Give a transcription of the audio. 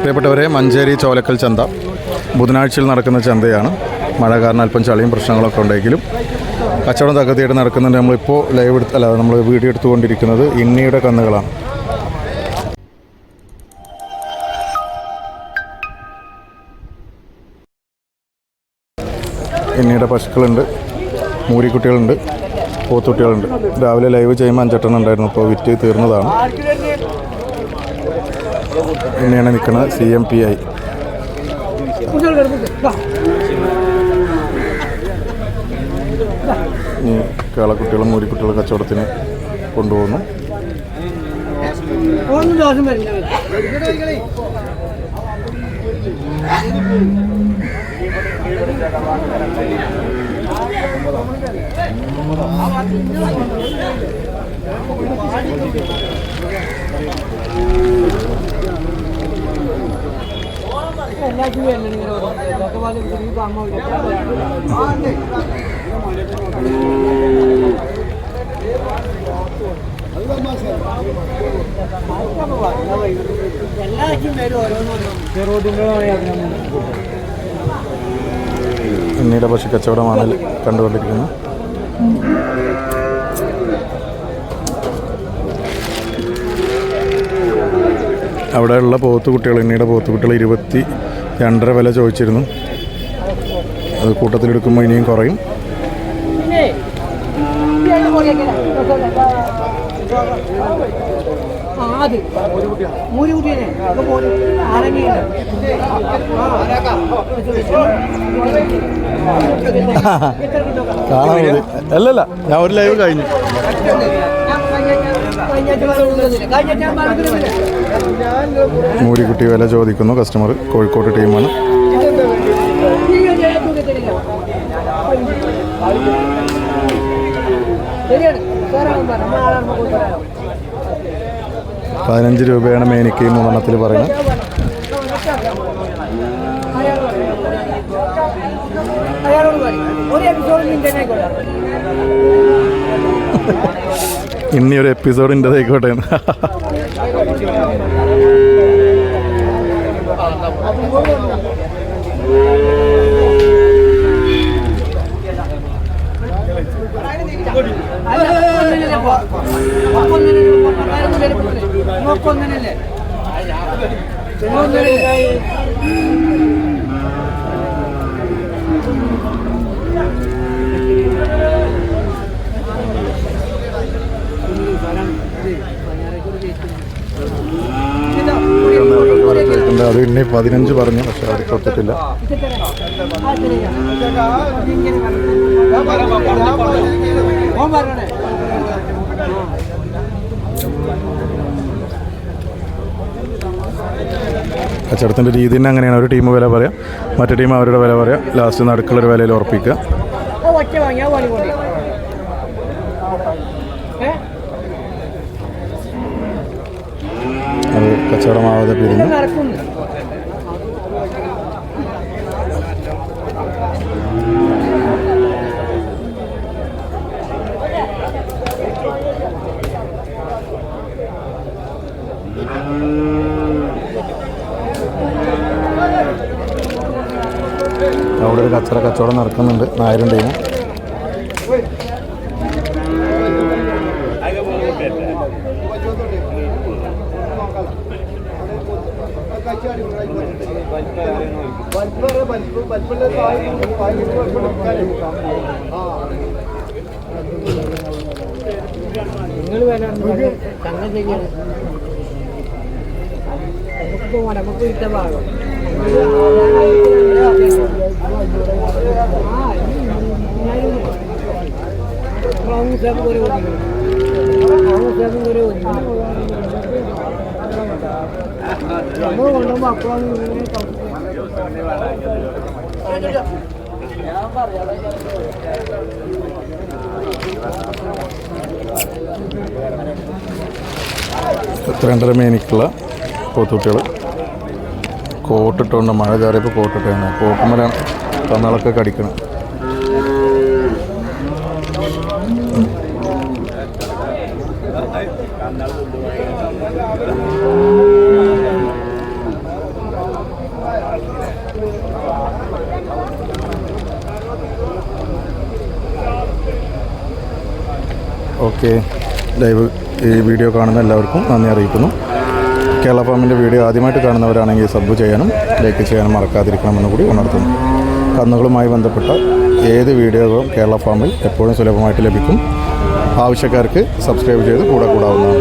പ്രിയപ്പെട്ടവരെ മഞ്ചേരി ചോലക്കൽ ചന്ത. ബുധനാഴ്ചയിൽ നടക്കുന്ന ചന്തയാണ്. മഴ കാരണം അല്പം ചളിയും പ്രശ്നങ്ങളൊക്കെ ഉണ്ടെങ്കിലും കച്ചവടം തകർത്തിയായിട്ട് നടക്കുന്നുണ്ട്. നമ്മളിപ്പോൾ ലൈവ് എടുത്ത് അല്ല നമ്മൾ വീഡിയോ എടുത്തുകൊണ്ടിരിക്കുന്നത് ഇന്നിയുടെ കന്നുകളാണ്. ഇന്നിയുടെ പശുക്കളുണ്ട് മൂരിക്കുട്ടികളുണ്ട് പോത്തുട്ടികളുണ്ട്. രാവിലെ ലൈവ് ചെയ്യുമ്പോൾ അഞ്ചെട്ടെണ്ണം ഉണ്ടായിരുന്നു. ഇപ്പോൾ വിറ്റ് തീർന്നതാണ്. ഇന്നെയാണ് നിൽക്കുന്നത് സി എം പി ഐ. ഇനി കേളക്കുട്ടികളും മൂരിക്കുട്ടികളും കച്ചവടത്തിന് കൊണ്ടുപോകുന്നു. ഒന്നും റോഡിന്റെ ഇന്നിയുടെ കച്ചവടമാണ് കണ്ടുകൊണ്ടിരിക്കുന്നത് അവിടെയുള്ള പോത്തുകുട്ടികൾ ഇന്നിയുടെ പോത്തുകുട്ടികൾ ഇരുപത്തി രണ്ടര വില ചോദിച്ചിരുന്നു. അത് കൂട്ടത്തിലെടുക്കുമ്പോൾ ഇനിയും കുറയും. കാണാൻ അല്ലല്ല ഞാൻ ഒരു ലൈവ് കഴിഞ്ഞു. മൂരിക്കുട്ടി വില ചോദിക്കുന്നു. കസ്റ്റമർ കോഴിക്കോട് ടീമാണ്. പതിനഞ്ച് രൂപയാണ് മേനിക്ക് മൂന്നെണ്ണത്തിൽ പറയുന്നത്. ഒരു എപ്പിസോഡ് നിന്റെ തന്നെ ആയിക്കോട്ടെ. ഇനി ഒരു എപ്പിസോഡ് ഇന്റെതായിക്കോട്ടെ എന്ന്. നോക്കൊന്നല്ലേ ചോദിക്കുന്നുണ്ട് അത് ഇനി പതിനഞ്ച് പറഞ്ഞു പക്ഷെ അവർ കൊടുത്തിട്ടില്ല കച്ചവടത്തിന്റെ രീതി തന്നെ അങ്ങനെയാണ്. ഒരു ടീം വില പറയാം. മറ്റു ടീം അവരുടെ വില പറയാം. ലാസ്റ്റ് നടുക്കുള്ളൊരു വിലയിൽ ഉറപ്പിക്കുക. അത് കച്ചവടമാവാതെ പിരിഞ്ഞു. അവിടെ ഒരു കച്ചറ കച്ചവടം നടക്കുന്നുണ്ട് നായരും ടീം നിങ്ങൾ വേണം തങ്ങൾ ചെയ്യണം നമുക്ക് പോകാം നമുക്ക് ഇട്ട ഭാഗം ഒരു നമ്മൾ മേനിക്കുള്ള പോത്തുകുട്ടികൾ കോട്ടിട്ടുകൊണ്ട് മഴ കയറിയപ്പോൾ കോട്ടിട്ടാണ് കോട്ടുമ്മലാണ് തന്നാളൊക്കെ കടിക്കണം. ഓക്കെ. ലൈവ് ഈ വീഡിയോ കാണുന്ന എല്ലാവർക്കും നന്ദി അറിയിക്കുന്നു. കേരള ഫാമിന്റെ വീഡിയോ ആദ്യമായിട്ട് കാണുന്നവരാണെങ്കിൽ സബ് ചെയ്യാനും ലൈക്ക് ചെയ്യാനും മറക്കാതിരിക്കണമെന്ന് കൂടി ഉണർത്തുന്നു. കന്നുകളുമായി ബന്ധപ്പെട്ട ഏത് വീഡിയോകളും കേരള ഫാമിൽ എപ്പോഴും സുലഭമായിട്ട് ലഭിക്കും. ആവശ്യക്കാർക്ക് സബ്സ്ക്രൈബ് ചെയ്ത് കൂടെ കൂടാവുന്നതാണ്.